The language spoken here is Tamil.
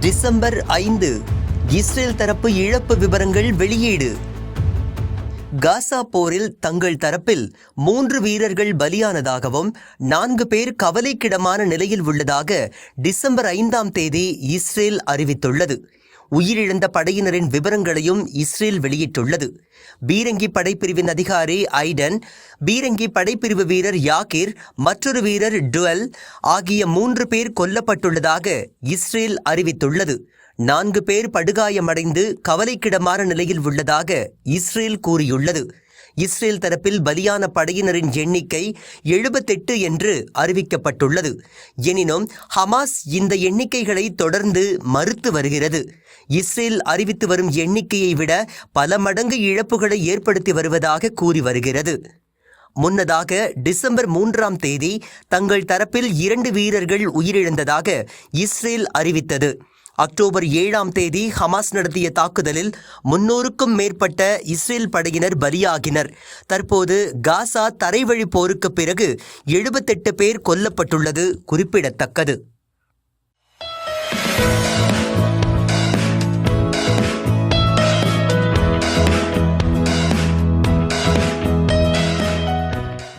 டிசம்பர் ஐந்து இஸ்ரேல் தரப்பு இழப்பு விவரங்கள் வெளியீடு. காசா போரில் தங்கள் தரப்பில் மூன்று வீரர்கள் பலியானதாகவும் நான்கு பேர் கவலைக்கிடமான நிலையில் உள்ளதாக டிசம்பர் ஐந்தாம் தேதி இஸ்ரேல் அறிவித்துள்ளது. உயிரிழந்த படையினரின் விவரங்களையும் இஸ்ரேல் வெளியிட்டுள்ளது. பீரங்கி படைப்பிரிவின் அதிகாரி ஐடன் பீரங்கி படைப்பிரிவு வீரர் யாகிர் மற்றொரு வீரர் டுவெல் ஆகிய மூன்று பேர் கொல்லப்பட்டுள்ளதாக இஸ்ரேல் அறிவித்துள்ளது. நான்கு பேர் படுகாயமடைந்து கவலைக்கிடமான நிலையில் உள்ளதாக இஸ்ரேல் கூறியுள்ளது. இஸ்ரேல் தரப்பில் பலியான படையினரின் எண்ணிக்கை எழுபத்தெட்டு என்று அறிவிக்கப்பட்டுள்ளது. எனினும் ஹமாஸ் இந்த எண்ணிக்கைகளை தொடர்ந்து மறுத்து வருகிறது. இஸ்ரேல் அறிவித்து வரும் எண்ணிக்கையை விட பல மடங்கு இழப்புகளை ஏற்படுத்தி வருவதாக கூறி வருகிறது. முன்னதாக டிசம்பர் மூன்றாம் தேதி தங்கள் தரப்பில் இரண்டு வீரர்கள் உயிரிழந்ததாக இஸ்ரேல் அறிவித்தது. அக்டோபர் ஏழாம் தேதி ஹமாஸ் நடத்திய தாக்குதலில் முன்னூறுக்கும் மேற்பட்ட இஸ்ரேல் படையினர் பலியாகினர். தற்போது காசா தரைவழி போருக்கு பிறகு எழுபத்தெட்டு பேர் கொல்லப்பட்டுள்ளது குறிப்பிடத்தக்கது.